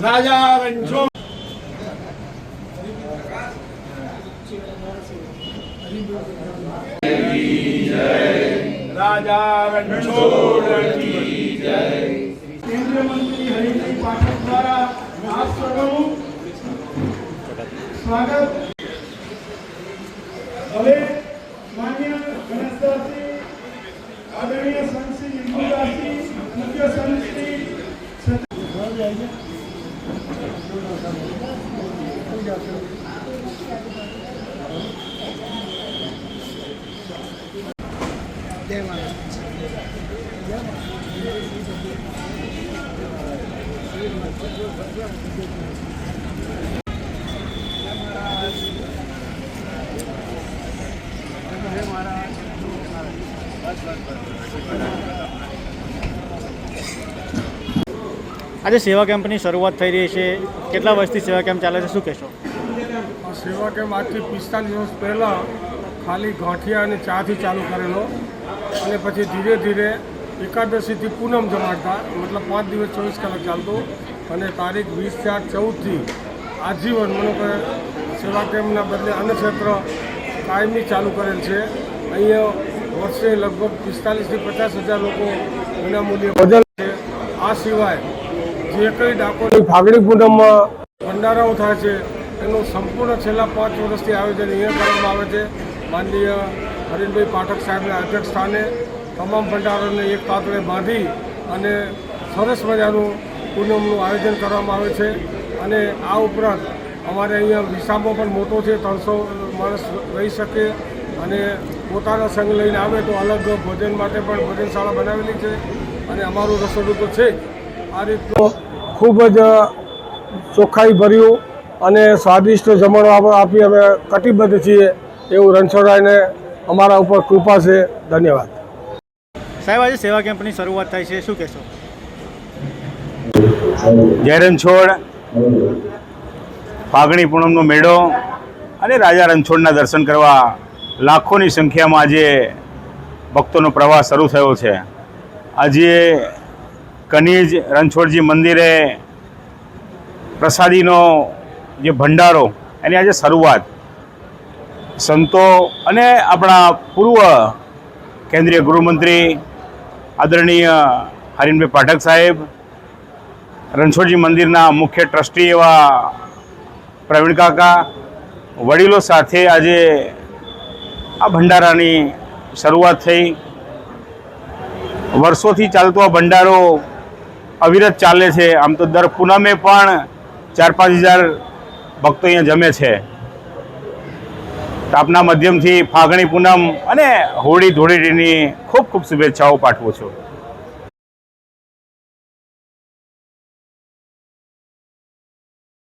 રાજા રણછોડ રાજા મંત્રી હરિભાઈ પાઠક દ્વારા સ્વાગત. આદરણીય સંતશ્રી ઇન્દુદાસજી મુખ્ય સંતશ્રી આજે સેવા કેમ્પની શરૂઆત થઈ રહી છે. કેટલા વર્ષથી સેવા કેમ્પ ચાલે છે? શું કહેશો? સેવા કેમ્પ આજથી પિસ્તાલીસ વર્ષ પહેલાં ખાલી ગાંઠિયા અને ચાથી ચાલુ કરેલો. અને પછી ધીરે ધીરે એકાદશીથી પૂનમ જમાડતા, મતલબ પાંચ દિવસ ચોવીસ કલાક ચાલતો. અને તારીખ વીસ ચાર ચૌદથી આજીવન મને સેવા કેમ્પના બદલે અન્ન ક્ષેત્ર કાયમી ચાલુ કરેલ છે. અહીંયા વર્ષે લગભગ પિસ્તાલીસથી પચાસ હજાર લોકો વિનામૂલ્યે બદલ છે. આ સિવાય જે કંઈ ડાકોરની ફાગણી પૂનમમાં ભંડારાઓ થાય છે એનું સંપૂર્ણ છેલ્લા પાંચ વર્ષથી આયોજન અહીંયા કરવામાં આવે છે. માનનીય હરીનભાઈ પાઠક સાહેબના અધ્યક્ષ સ્થાને તમામ ભંડારોને એક પાત્રે બાંધી અને સરસ મજાનું પૂનમનું આયોજન કરવામાં આવે છે. અને આ ઉપરાંત અમારે અહીંયા વિસામો પણ મોટો છે ત્રણસો માણસ રહી શકે. અને પોતાના સંઘ લઈને આવે તો અલગ ભોજન માટે પણ ભોજનશાળા બનાવેલી છે અને અમારું રસોડું તો છે આ રીતનો ખૂબ જ ચોખ્ખાઈ ભર્યું અને સ્વાદિષ્ટ જમણ આપી અમે કટિબદ્ધ છીએ એવું રણછોડરાયને અમારા ઉપર કૃપા છે. ધન્યવાદ. સાહેબ આજે સેવા કેમ્પની શરૂઆત થાય છે. શું કહેશો? જય રણછોડ. ફાગણી પૂનમનો મેળો અને રાજા રણછોડના દર્શન કરવા લાખોની સંખ્યામાં આજે ભક્તોનો પ્રવાહ શરૂ થયો છે. આજે કનીજ રણછોડજી મંદિરે પ્રસાદીનો જે ભંડારો, એની આજે શરૂઆત. સંતો અને આપણા પૂર્વ કેન્દ્રીય ગૃહમંત્રી આદરણીય હરીનભાઈ પાઠક સાહેબ, રણછોડજી મંદિરના મુખ્ય ટ્રસ્ટી એવા પ્રવીણ કાકા, વડીલો સાથે આજે આ ભંડારાની શરૂઆત થઈ. વર્ષોથી ચાલતો આ ભંડારો અવિરત ચાલે છે. આમ તો દર પૂનમે પણ ચાર પાંચ હજાર ભક્તો અહીંયા જમે છે. આપના માધ્યમથી ફાગણી પૂનમ અને હોળી ધૂળેટીની ખૂબ ખૂબ શુભેચ્છાઓ પાઠવું છું.